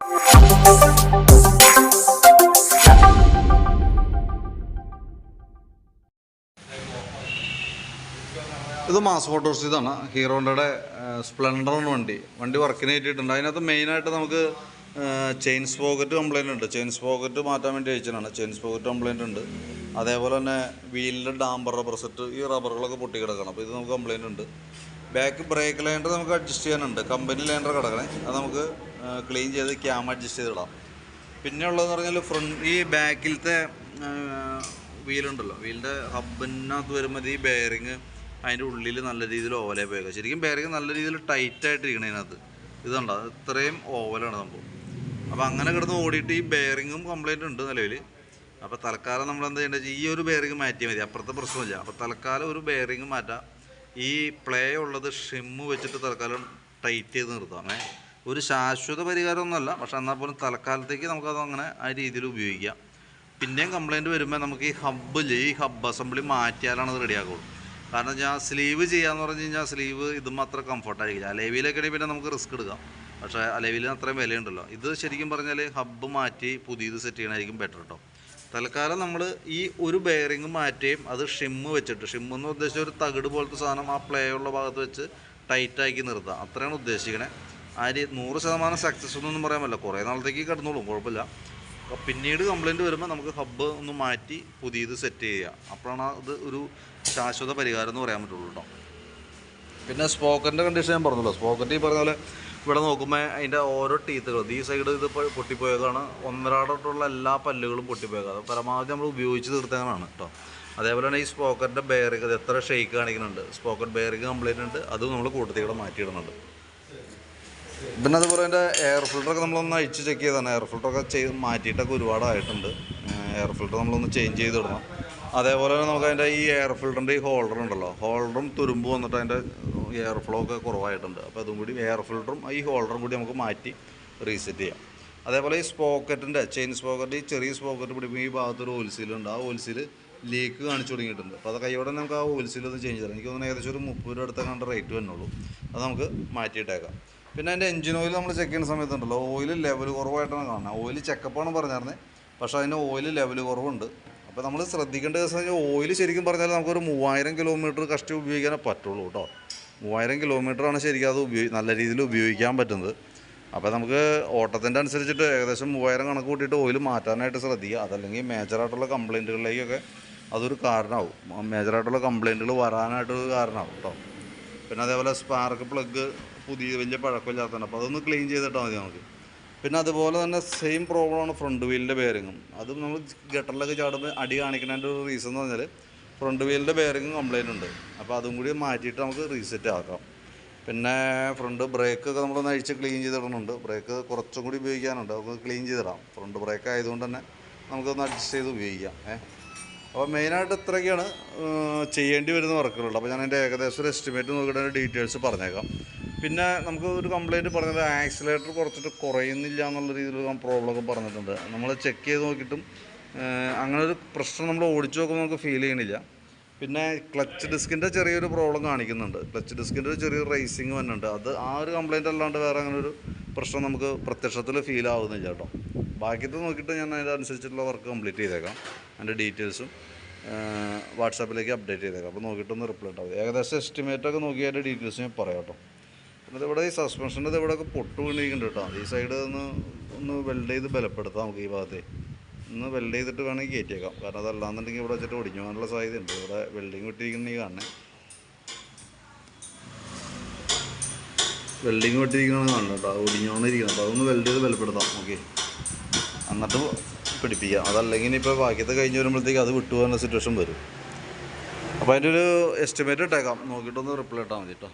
ഇത് mass photos ഇതാണ്. ഹീറോണ്ടയുടെ സ്പ്ലെൻഡറിന് വണ്ടി. വണ്ടി വർക്കിന് കയറ്റിയിട്ടുണ്ട്. അതിനകത്ത് മെയിനായിട്ട് നമുക്ക് ചെയിൻസ് പോക്കറ്റ് കംപ്ലൈന്റ് ഉണ്ട്. ചെയിൻസ് പോക്കറ്റ് മാറ്റാൻ വേണ്ടി അയച്ചതാണ്. ചെയിൻ സ്പോക്കറ്റ് കംപ്ലൈന്റ് ഉണ്ട്. അതേപോലെ തന്നെ വീലിന്റെ ഡാമ്പർ റബ്ബർ സെറ്റ് ഈ റബ്ബറുകളൊക്കെ പൊട്ടി കിടക്കണം അപ്പോൾ ഇത് നമുക്ക് കംപ്ലൈന്റ് ഉണ്ട്. ബാക്ക് ബ്രേക്ക് ലൈൻഡർ നമുക്ക് അഡ്ജസ്റ്റ് ചെയ്യാനുണ്ട്. കമ്പനി ലൈൻഡർ കിടക്കണേ. അത് നമുക്ക് ക്ലീൻ ചെയ്ത് ക്യാം അഡ്ജസ്റ്റ് ചെയ്തിടാം. പിന്നെ ഉള്ളതെന്ന് പറഞ്ഞാൽ ഫ്രണ്ട് ഈ ബാക്കിലത്തെ വീലുണ്ടല്ലോ വീലിന്റെ ഹബിനകത്ത് വരുമ്പോൾ ഈ ബെയറിങ് അതിന്റെ ഉള്ളിൽ നല്ല രീതിയിൽ ഓവലേ പോയേക്കാം. ശരിക്കും ബെയറിങ് നല്ല രീതിയിൽ ടൈറ്റ് ആയിട്ടിരിക്കണം ഇതിനകത്ത്. ഇതുണ്ടോ ഇത്രയും ഓവലാണ് സംഭവം. അപ്പോൾ അങ്ങനെ കിടന്ന് ഓടിയിട്ട് ഈ ബെയറിങ്ങും കംപ്ലൈന്റ് ഉണ്ട് നിലവിൽ അപ്പോൾ തൽക്കാലം നമ്മൾ എന്താ ചെയ്യേണ്ടത് ഈ ഒരു ബെയറിങ് മാറ്റിയാൽ മതി. അപ്പുറത്തെ പ്രശ്നമില്ല. അപ്പോൾ തൽക്കാലം ഒരു ബെയറിങ് മാറ്റാം. ഈ പ്ലേ ഉള്ളത് ഷിമ്മ് വെച്ചിട്ട് തൽക്കാലം ടൈറ്റ് ചെയ്ത് നിർത്താം. ഏ? ഒരു ശാശ്വത പരിഹാരമൊന്നുമല്ല. പക്ഷെ എന്നാൽ പോലും തൽക്കാലത്തേക്ക് നമുക്കത് അങ്ങനെ ആ രീതിയിൽ ഉപയോഗിക്കാം. പിന്നെയും കംപ്ലയിന്റ് വരുമ്പോൾ നമുക്ക് ഈ ഹബ്ബിൽ ഈ ഹബ്ബ് അസംബ്ലി മാറ്റിയാലാണ് അത് റെഡിയാക്കുള്ളൂ കാരണം ഞാൻ സ്ലീവ് ചെയ്യാന്ന് പറഞ്ഞു കഴിഞ്ഞാൽ സ്ലീവ് ഇതും അത്ര കംഫർട്ടായിരിക്കില്ല അലേവിയിലൊക്കെ പിന്നെ നമുക്ക് റിസ്ക് എടുക്കാം. പക്ഷേ അലേവിലിന് അത്രയും വിലയുണ്ടല്ലോ. ഇത് ശരിക്കും പറഞ്ഞാൽ ഹബ്ബ് മാറ്റി പുതിയത് സെറ്റ് ചെയ്യണമായിരിക്കും ബെറ്റർ കേട്ടോ തൽക്കാലം നമ്മൾ ഈ ഒരു ബെയറിങ് മാറ്റുകയും അത് ഷിമ്മ് വെച്ചിട്ട് ഷിമ്മ് എന്ന് ഉദ്ദേശിച്ച ഒരു തകിട് പോലത്തെ സാധനം ആ പ്ലേ ഉള്ള ഭാഗത്ത് വെച്ച് ടൈറ്റാക്കി നിർത്താം. അത്രയാണ് ഉദ്ദേശിക്കണേ. ആ നൂറ് ശതമാനം സക്സസ് ഒന്നും പറയാൻ പറ്റില്ല. കുറേ നാളത്തേക്ക് കിടന്നോളും കുഴപ്പമില്ല. പിന്നീട് കംപ്ലൈന്റ് വരുമ്പോൾ നമുക്ക് ഹബ്ബ് ഒന്ന് മാറ്റി പുതിയത് സെറ്റ് ചെയ്യുക. അപ്പോഴാണ് അത് ഒരു ശാശ്വത പരിഹാരം എന്ന് പറയാൻ പറ്റുള്ളൂ കേട്ടോ. പിന്നെ സ്പോക്കറിന്റെ കണ്ടീഷൻ ഞാൻ പറഞ്ഞല്ലോ. സ്പോക്കറ്റ് ഈ പറഞ്ഞ പോലെ ഇവിടെ നോക്കുമ്പോൾ അതിന്റെ ഓരോ ടീത്തുകൾ ഈ സൈഡ് ഇത് പൊട്ടിപ്പോയതാണ്. ഒന്നരാടോട്ടുള്ള എല്ലാ പല്ലുകളും പൊട്ടിപ്പോയത് അത് പരമാവധി നമ്മൾ ഉപയോഗിച്ച് തീർത്തതാണ് കേട്ടോ. അതേപോലെ തന്നെ ഈ സ്പോക്കറിന്റെ ബെയറിങ് അത് എത്ര ഷെയ്ക്ക് കാണിക്കുന്നുണ്ട്. സ്പോക്കറ്റ് ബെയറിങ് കംപ്ലൈന്റ് ഉണ്ട്. അതും നമ്മൾ കൂട്ടത്തിൽ കൂടെ മാറ്റിയിടുന്നുണ്ട്. പിന്നെ അതുപോലെ തന്നെ എയർ ഫിൽറ്ററൊക്കെ നമ്മളൊന്ന് അഴിച്ച് ചെക്ക് ചെയ്താണ് എയർ ഫിൽറ്ററൊക്കെ ചെയ്ത് മാറ്റിയിട്ടൊക്കെ ഒരുപാടായിട്ടുണ്ട്. എയർ ഫിൽറ്റർ നമ്മളൊന്ന് ചേഞ്ച് ചെയ്തിടണം അതേപോലെ തന്നെ നമുക്ക് അതിന്റെ ഈ എയർ ഫിൽറ്ററിന്റെ ഈ ഹോൾഡർ ഉണ്ടല്ലോ. ഹോൾഡറും തുരുമ്പ് വന്നിട്ട് അതിന്റെ എയർ ഫ്ലോ ഒക്കെ കുറവായിട്ടുണ്ട്. അപ്പോൾ അതും കൂടി എയർ ഫിൽറ്ററും ഈ ഹോൾഡറും കൂടി നമുക്ക് മാറ്റി റീസെറ്റ് ചെയ്യാം. അതേപോലെ ഈ സ്പോക്കറ്റിന്റെ ചെയിൻ സ്പോക്കറ്റ് ഈ ചെറിയ സ്പോക്കറ്റ് പിടിക്കുമ്പോൾ ഈ ഭാഗത്തൊരു ഓൽസീലുണ്ട് ആ ഓൽസീൽ ലീക്ക് കാണിച്ചു തുടങ്ങിയിട്ടുണ്ട്. അപ്പോൾ അത് കൈയോടെ നമുക്ക് ആ ഓൽസീലൊന്ന് ചേഞ്ച് ചെയ്യാം എനിക്ക് തോന്നുന്നു ഏകദേശം ഒരു മുപ്പത് രൂപ അടുത്ത കണ്ട റേറ്റ് വരുന്നുള്ളൂ അത് നമുക്ക് മാറ്റിയിട്ടേക്കാം. പിന്നെ അതിന്റെ എഞ്ചിൻ ഓയിൽ നമ്മൾ ചെക്ക് ചെയ്യുന്ന സമയത്തുണ്ടല്ലോ ഓയിൽ ലെവൽ കുറവായിട്ടാണ് കാണുന്നത് ഓയിൽ ചെക്കപ്പാണ് പറഞ്ഞിരുന്നത് പക്ഷേ അതിന് ഓയിൽ ലെവൽ കുറവുണ്ട്. അപ്പോൾ നമ്മൾ ശ്രദ്ധിക്കേണ്ട കഴിഞ്ഞാൽ ഓയിൽ ശരിക്കും പറഞ്ഞാൽ നമുക്കൊരു മൂവായിരം കിലോമീറ്റർ കഷ്ടി ഉപയോഗിക്കാനേ പറ്റുള്ളൂ കേട്ടോ മൂവായിരം കിലോമീറ്ററാണ് ശരിക്കും അത് ഉപയോഗി നല്ല രീതിയിൽ ഉപയോഗിക്കാൻ പറ്റുന്നത്. അപ്പോൾ നമുക്ക് ഓട്ടത്തിന്റെ അനുസരിച്ചിട്ട് ഏകദേശം മൂവായിരം കണക്ക് കൂട്ടിയിട്ട് ഓയിൽ മാറ്റാനായിട്ട് ശ്രദ്ധിക്കുക അതല്ലെങ്കിൽ മേജറായിട്ടുള്ള കംപ്ലയിന്റുകളിലേക്കൊക്കെ അതൊരു കാരണമാവും മേജറായിട്ടുള്ള കംപ്ലയിന്റുകൾ വരാനായിട്ടൊരു കാരണമാവും കേട്ടോ പിന്നെ അതേപോലെ സ്പാർക്ക് പ്ലഗ് പുതിയ വലിയ പഴക്കമില്ലാത്തതാണ്. അപ്പോൾ അതൊന്ന് ക്ലീൻ ചെയ്തിട്ടാൽ മതി നമുക്ക്. പിന്നെ അതുപോലെ തന്നെ സെയിം പ്രോബ്ലമാണ് ഫ്രണ്ട് വീലിന്റെ ബെയറിങ്ങും അതും നമ്മൾ ഗട്ടറിലൊക്കെ ചാടുമ്പോൾ അടി കാണിക്കുന്നതിന്റെ ഒരു റീസൺ എന്ന് പറഞ്ഞാൽ ഫ്രണ്ട് വീലിന്റെ ബെയറിങ്ങും കംപ്ലൈന്റ് ഉണ്ട്. അപ്പോൾ അതും കൂടി മാറ്റിയിട്ട് നമുക്ക് റീസെറ്റ് ആക്കാം. പിന്നെ ഫ്രണ്ട് ബ്രേക്കൊക്കെ നമ്മളൊന്ന് അഴിച്ച് ക്ലീൻ ചെയ്തിടുന്നുണ്ട് ബ്രേക്ക് കുറച്ചും കൂടി ഉപയോഗിക്കാനുണ്ട്. നമുക്ക് ക്ലീൻ ചെയ്തിടാം. ഫ്രണ്ട് ബ്രേക്ക് ആയതുകൊണ്ട് തന്നെ നമുക്കൊന്ന് അഡ്ജസ്റ്റ് ചെയ്ത് ഉപയോഗിക്കാം. ഏഹ്? അപ്പോൾ മെയിനായിട്ട് ഇത്രയൊക്കെയാണ് ചെയ്യേണ്ടി വരുന്ന വർക്കുകളുള്ളത്. അപ്പോൾ ഞാൻ എന്റെ ഏകദേശം ഒരു എസ്റ്റിമേറ്റ് നോക്കിയിട്ട് അതിന്റെ ഡീറ്റെയിൽസ് പറഞ്ഞേക്കാം. പിന്നെ നമുക്ക് ഒരു കംപ്ലയിന്റ് പറഞ്ഞത് ആക്സിലേറ്റർ കുറച്ചിട്ട് കുറയുന്നില്ല എന്നുള്ള രീതിയിലുള്ള പ്രോബ്ലം ഒക്കെ പറഞ്ഞിട്ടുണ്ട്. നമ്മൾ ചെക്ക് ചെയ്ത് നോക്കിയിട്ടും അങ്ങനെ ഒരു പ്രശ്നം നമ്മൾ ഓടിച്ചു നോക്കുമ്പോൾ നമുക്ക് ഫീൽ ചെയ്യണില്ല. പിന്നെ ക്ലച്ച് ഡിസ്കിന്റെ ചെറിയൊരു പ്രോബ്ലം കാണിക്കുന്നുണ്ട്. ക്ലച്ച് ഡിസ്കിന്റെ ഒരു ചെറിയൊരു റേസിങ് വന്നിട്ടുണ്ട്. അത് ആ ഒരു കംപ്ലയിന്റ് അല്ലാണ്ട് വേറെ അങ്ങനെ ഒരു പ്രശ്നം നമുക്ക് പ്രത്യക്ഷത്തിൽ ഫീൽ ആവുന്നില്ല കേട്ടോ. ബാക്കിയത് നോക്കിയിട്ട് ഞാൻ അതിനനുസരിച്ചിട്ടുള്ള വർക്ക് കംപ്ലീറ്റ് ചെയ്തേക്കാം. അതിന്റെ ഡീറ്റെയിൽസും വാട്സാപ്പിലേക്ക് അപ്ഡേറ്റ് ചെയ്തേക്കാം. അപ്പോൾ നോക്കിയിട്ടൊന്ന് റിപ്ലൈ ഉണ്ടാവും. ഏകദേശം എസ്റ്റിമേറ്റ് ഒക്കെ നോക്കി അതിന്റെ ഡീറ്റെയിൽസ് ഞാൻ പറയാം കേട്ടോ. എന്നിട്ട് ഇവിടെ ഈ സസ്പെൻഷന്റെ ഇവിടെയൊക്കെ പൊട്ട് വീണിരിക്കുന്നുണ്ട് കേട്ടോ. ഈ സൈഡ് ഒന്ന് ഒന്ന് വെൽഡ് ചെയ്ത് ബലപ്പെടുത്താം നമുക്ക് ഈ ഭാഗത്തെ. ഒന്ന് വെൽഡ് ചെയ്തിട്ട് വേണമെങ്കിൽ കയറ്റിയേക്കാം. കാരണം അതല്ലാന്നുണ്ടെങ്കിൽ ഇവിടെ വെച്ചിട്ട് ഒടിഞ്ഞു പോകാനുള്ള സാധ്യതയുണ്ട്. ഇവിടെ വെൽഡിങ് വിട്ടിരിക്കുന്ന കാണണേ വെൽഡിങ് വിട്ടിരിക്കണമെന്ന് കാണണം കേട്ടോ. അത് അപ്പോൾ അതൊന്ന് വെൽഡ് ചെയ്ത് ബലപ്പെടുത്താം. ഓക്കെ എന്നിട്ട് പിടിപ്പിക്കാം അതല്ലെങ്കിൽ ഇപ്പോൾ ബാക്കിയത്തെ കഴിഞ്ഞ് വരുമ്പോഴത്തേക്ക് അത് വിട്ടുപോകുന്ന സിറ്റുവേഷൻ വരും. അപ്പോൾ അതിന്റെ ഒരു എസ്റ്റിമേറ്റ് ഇട്ടേക്കാം. നോക്കിയിട്ടൊന്ന് റിപ്ലൈ ഇട്ടാൽ മതി കേട്ടോ